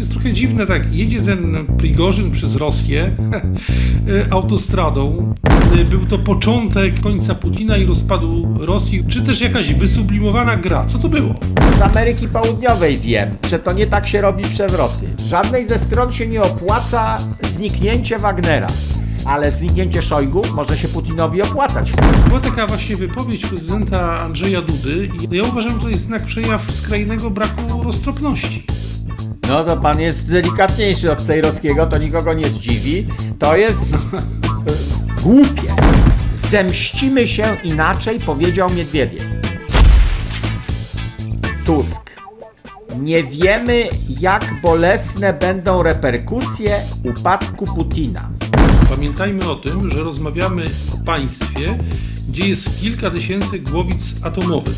jest trochę dziwne, tak, jedzie ten Prigorzyn przez Rosję e, autostradą. E, Był to początek końca Putina i rozpadu Rosji, czy też jakaś wysublimowana gra. Co to było? Z Ameryki Południowej wiem, że to nie tak się robi przewroty. Żadnej ze stron się nie opłaca zniknięcie Wagnera. Ale zniknięcie Szojgu może się Putinowi opłacać. Była taka właśnie wypowiedź prezydenta Andrzeja Dudy i ja uważam, że to jest jednak przejaw skrajnego braku roztropności. No to pan jest delikatniejszy od Sejrowskiego, to nikogo nie zdziwi. To jest głupie. Zemścimy się inaczej, powiedział Miedwiediew. Tusk. Nie wiemy, jak bolesne będą reperkusje upadku Putina. Pamiętajmy o tym, że rozmawiamy o państwie, gdzie jest kilka tysięcy głowic atomowych.